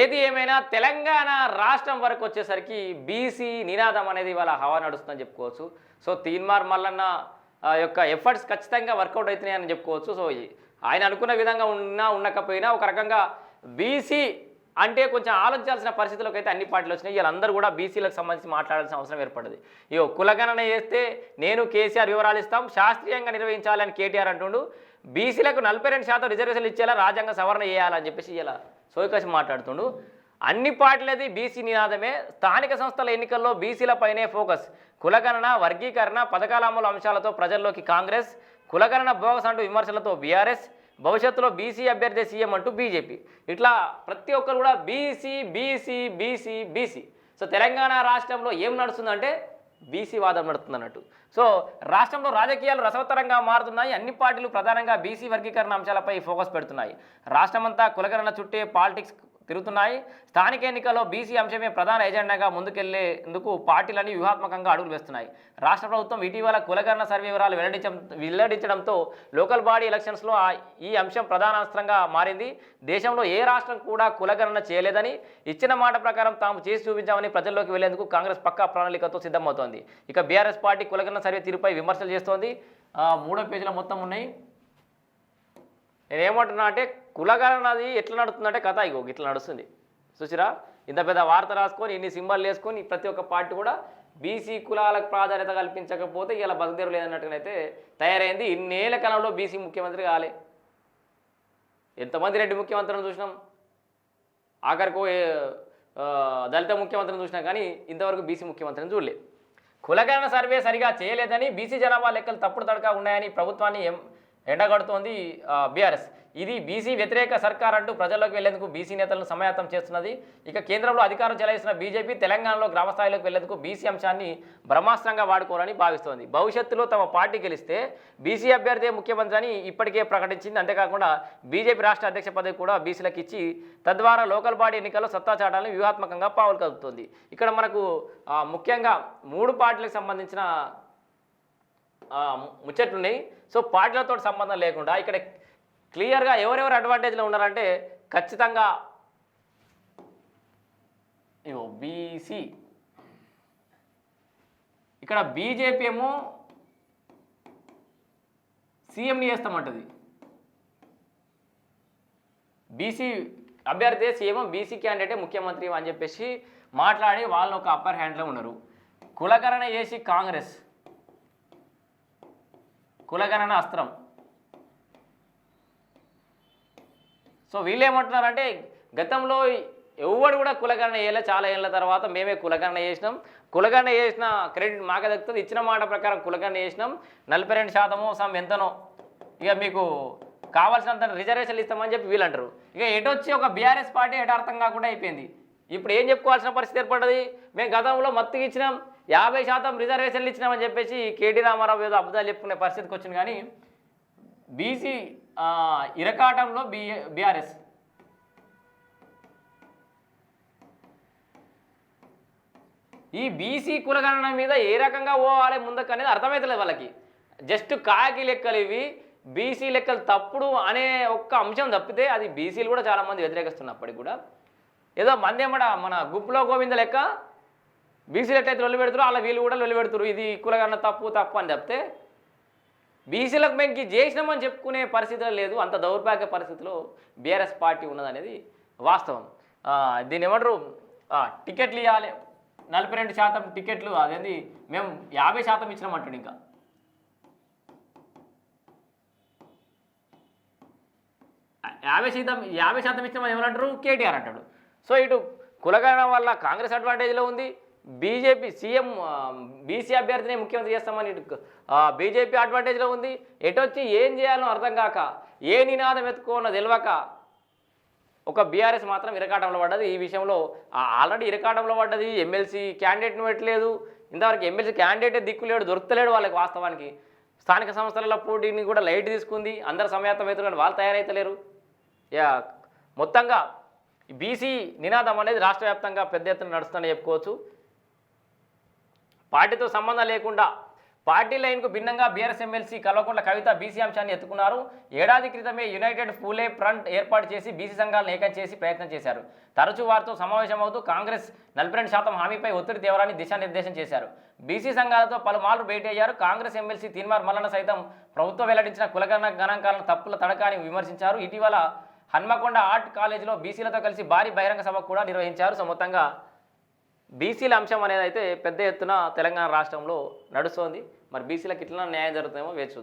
ఏది ఏమైనా తెలంగాణ రాష్ట్రం వరకు వచ్చేసరికి బీసీ నినాదం అనేది ఇవాళ హవా నడుస్తుందని చెప్పుకోవచ్చు. సో తీన్మార్ మల్లన్న ఆ, యొక్క ఎఫర్ట్స్ ఖచ్చితంగా వర్కౌట్ అవుతున్నాయని చెప్పుకోవచ్చు. సో ఆయన అనుకున్న విధంగా ఉన్నా ఉండకపోయినా ఒక రకంగా బీసీ అంటే కొంచెం ఆలోచించాల్సిన పరిస్థితులకు అయితే అన్ని పార్టీలు వచ్చినాయి. వీళ్ళందరూ కూడా బీసీలకు సంబంధించి మాట్లాడాల్సిన అవసరం ఏర్పడింది. ఇగో కులగణన చేస్తే నేను కేసీఆర్ వివరాలు ఇస్తాం. శాస్త్రీయంగా నిర్వహించాలని కేటీఆర్ అంటుండు. బీసీలకు నలభై రెండు శాతం రిజర్వేషన్లు ఇచ్చేలా రాజ్యాంగ సవరణ చేయాలని చెప్పేసి ఇలా సోయకాశం మాట్లాడుతుండు అన్ని పార్టీలది బీసీ నినాదమే. స్థానిక సంస్థల ఎన్నికల్లో బీసీలపైనే ఫోకస్. కులగణన వర్గీకరణ పథకాల అమలు అంశాలతో ప్రజల్లోకి కాంగ్రెస్. కులగణన బోగస్ అంటూ విమర్శలతో బీఆర్ఎస్. భవిష్యత్తులో బీసీ అభ్యర్థి సీఎం అంటూ బీజేపీ. ఇట్లా ప్రతి ఒక్కరు కూడా BC BC BC BC. So Telangana రాష్ట్రంలో ఏం నడుస్తుందంటే బీసీ వాదం నడుతుందన్నట్టు అన్నట్టు సో రాష్ట్రంలో రాజకీయాలు రసవత్తరంగా మారుతున్నాయి. అన్ని పార్టీలు ప్రధానంగా బీసీ వర్గీకరణ అంశాలపై ఫోకస్ పెడుతున్నాయి. రాష్ట్రమంతా కులగణన చుట్టే పాలిటిక్స్ తిరుగుతున్నాయి. స్థానిక ఎన్నికల్లో బీసీ అంశమే ప్రధాన ఎజెండాగా ముందుకెళ్ళేందుకు పార్టీలన్నీ వ్యూహాత్మకంగా అడుగులు వేస్తున్నాయి. రాష్ట్ర ప్రభుత్వం ఇటీవల కులగణన సర్వే వివరాలు వెల్లడించడం వెల్లడించడంతో లోకల్ బాడీ ఎలక్షన్స్లో ఈ అంశం ప్రధాన అస్త్రంగా మారింది. దేశంలో ఏ రాష్ట్రం కూడా కులగణన చేయలేదని ఇచ్చిన మాట ప్రకారం తాము చేసి చూపించామని ప్రజల్లోకి వెళ్ళేందుకు కాంగ్రెస్ పక్కా ప్రణాళికతో సిద్ధమవుతోంది. ఇక బీఆర్ఎస్ పార్టీ కులగణన సర్వే తీరుపై విమర్శలు చేస్తోంది. మూడో పేజీలో మొత్తం ఉన్నాయి. నేను ఏమంటున్నా అంటే ఎట్లా నడుస్తుందంటే కథ ఇగో ఇట్లా నడుస్తుంది. చూసిరా? ఇంత పెద్ద వార్త రాసుకొని ఇన్ని సింబల్ వేసుకొని ప్రతి ఒక్క పార్టీ కూడా బీసీ కులాలకు ప్రాధాన్యత కల్పించకపోతే ఇలా బతుకుదేరు లేదన్నట్టుగానైతే తయారైంది. ఇన్నేళ్ళ కాలంలో బీసీ ముఖ్యమంత్రి కాలే. ఎంతమంది రెడ్డి ముఖ్యమంత్రిని చూసినాం? ఆఖరికు దళిత ముఖ్యమంత్రిని చూసినా కానీ ఇంతవరకు బీసీ ముఖ్యమంత్రిని చూడలేదు కులగణన సర్వే సరిగా చేయలేదని బీసీ జనాభా లెక్కలు తప్పుడు తడక ఉన్నాయని ప్రభుత్వాన్ని ఎం ఎండగడుతోంది బీఆర్ఎస్. ఇది బీసీ వ్యతిరేక సర్కార్ అంటూ ప్రజల్లోకి వెళ్ళేందుకు బీసీ నేతలను సమాయత్తం చేస్తున్నది. ఇక కేంద్రంలో అధికారం చెలాయిస్తున్న బీజేపీ తెలంగాణలో గ్రామస్థాయిలోకి వెళ్ళేందుకు బీసీ అంశాన్ని బ్రహ్మాస్త్రంగా వాడుకోవాలని భావిస్తోంది. భవిష్యత్తులో తమ పార్టీ గెలిస్తే బీసీ అభ్యర్థి ముఖ్యమంత్రి అని ఇప్పటికే ప్రకటించింది. అంతేకాకుండా బీజేపీ రాష్ట్ర అధ్యక్ష పదవి కూడా బీసీలకు ఇచ్చి తద్వారా లోకల్ బాడీ ఎన్నికల్లో సత్తా చాటాలని వ్యూహాత్మకంగా పావులు కదుపుతోంది. ఇక్కడ మనకు ముఖ్యంగా మూడు పార్టీలకు సంబంధించిన ముచ్చట్లున్నాయి. సో పార్టీలతో సంబంధం లేకుండా ఇక్కడ క్లియర్గా ఎవరెవరు అడ్వాంటేజ్లో ఉన్నారంటే ఖచ్చితంగా బీసీ ఇక్కడ బీజేపీ ఏమో సీఎంని చేస్తామంటది. బీసీ అభ్యర్థి సీఎం బీసీ క్యాండిడేటే ముఖ్యమంత్రి అని చెప్పేసి మాట్లాడి వాళ్ళు ఒక అప్పర్ హ్యాండ్లో ఉన్నారు. కులకరణ చేసి కాంగ్రెస్. కులగణన అస్త్రం. సో వీళ్ళేమంటున్నారంటే గతంలో ఎవడు కూడా కులగణన చేయలే చాలా ఏళ్ళ తర్వాత మేమే కులగణన చేసినాం. కులగణన చేసిన క్రెడిట్ మాకే దక్కుతుంది. ఇచ్చిన మాట ప్రకారం కులగణన చేసినాం. నలభై రెండు శాతము సమ్ ఎంతనో ఇక మీకు కావాల్సినంత రిజర్వేషన్లు ఇస్తామని చెప్పి వీళ్ళు అంటారు ఇక ఎటొచ్చి ఒక బీఆర్ఎస్ పార్టీ ఎటు అర్థం కాకుండా అయిపోయింది. ఇప్పుడు ఏం చెప్పుకోవాల్సిన పరిస్థితి ఏర్పడ్డది? మేము గతంలో మత్తుకి ఇచ్చినాం. యాభై శాతం రిజర్వేషన్లు ఇచ్చినామని చెప్పేసి కేటీ రామారావు ఏదో అబద్ధాలు చెప్పుకునే పరిస్థితికి వచ్చింది కానీ బీసీ ఇరకాటంలో బి బీఆర్ఎస్. ఈ బీసీ కులగణన మీద ఏ రకంగా పోవాలి ముందుకు అనేది అర్థమవుతలేదు వాళ్ళకి. జస్ట్ కాకి లెక్కలు ఇవి బీసీ లెక్కలు తప్పుడు అనే ఒక్క అంశం తప్పితే అది బీసీలు కూడా చాలామంది వ్యతిరేకిస్తున్నప్పటికి కూడా. ఏదో మందేమడ మన గుప్పులో గోవింద లెక్క? బీసీలు ఎట్లయితే లొల్లు పెడుతురో అలా వీళ్ళు కూడా లొల్లు పెడుతురు ఇది కులగన్న తప్పు తప్పు అని చెప్తే బీసీలకు మేము చేసినామని చెప్పుకునే పరిస్థితులు లేదు. అంత దౌర్భాగ్య పరిస్థితిలో బీఆర్ఎస్ పార్టీ ఉన్నదనేది వాస్తవం. దీని ఏమంటారు? టికెట్లు ఇవ్వాలి నలభై రెండు శాతం టికెట్లు అదేంది? మేము యాభై శాతం ఇచ్చినామంటాడు ఇంకా. యాభై శాతం యాభై శాతం ఇచ్చినామని ఏమంటారు కేటీఆర్ అంటాడు. సో ఇటు కులగడం వల్ల కాంగ్రెస్ అడ్వాంటేజ్లో ఉంది. బీజేపీ సీఎం బీసీ అభ్యర్థిని ముఖ్యమంత్రి చేస్తామని బీజేపీ అడ్వాంటేజ్లో ఉంది. ఎటొచ్చి ఏం చేయాలో అర్థం కాక ఏ నినాదం ఎత్తుకోనో తెలియక ఒక బీఆర్ఎస్ మాత్రం ఇరకాటంలో పడ్డది. ఈ విషయంలో ఆల్రెడీ ఇరకాటంలో పడ్డది. ఎమ్మెల్సీ క్యాండిడేట్ను పెట్టలేదు. ఇంతవరకు ఎమ్మెల్సీ క్యాండిడేటే దిక్కులేడు దొరుకుతలేడు వాళ్ళకి వాస్తవానికి. స్థానిక సంస్థల పోటీని కూడా లైట్ తీసుకుంది. అందరు సమయాత్తం అవుతారు కానీ వాళ్ళు తయారైతలేరు. యా మొత్తంగా బీసీ నినాదం అనేది రాష్ట్ర వ్యాప్తంగా పెద్ద ఎత్తున నడుస్తుందని చెప్పుకోవచ్చు. పార్టీతో సంబంధం లేకుండా పార్టీ లైన్కు భిన్నంగా BRS MLC Kalvakuntla Kavitha BC అంశాన్ని ఎత్తుకున్నారు. ఏడాది క్రితమే యునైటెడ్ ఫూలే ఫ్రంట్ ఏర్పాటు చేసి బీసీ సంఘాలను ఏకం చేసి ప్రయత్నం చేశారు. తరచూ వారితో సమావేశమవుతూ కాంగ్రెస్ నలభై రెండు శాతం హామీపై ఒత్తిడి తేవాలని దిశానిర్దేశం చేశారు. బీసీ సంఘాలతో పలుమార్లు భేటీ అయ్యారు. కాంగ్రెస్ ఎమ్మెల్సీ తీన్మార్ మల్లన సైతం ప్రభుత్వం వెల్లడించిన కులగణ గణాంకాలను తప్పుల తడకాని విమర్శించారు. ఇటీవల హన్మకొండ ఆర్ట్ కాలేజీలో బీసీలతో కలిసి భారీ బహిరంగ సభ కూడా నిర్వహించారు. సో మొత్తంగా బీసీల అంశం అనేది అయితే పెద్ద ఎత్తున తెలంగాణ రాష్ట్రంలో నడుస్తోంది. మరి బీసీలకు ఇట్లా న్యాయం జరుగుతుందేమో వేచి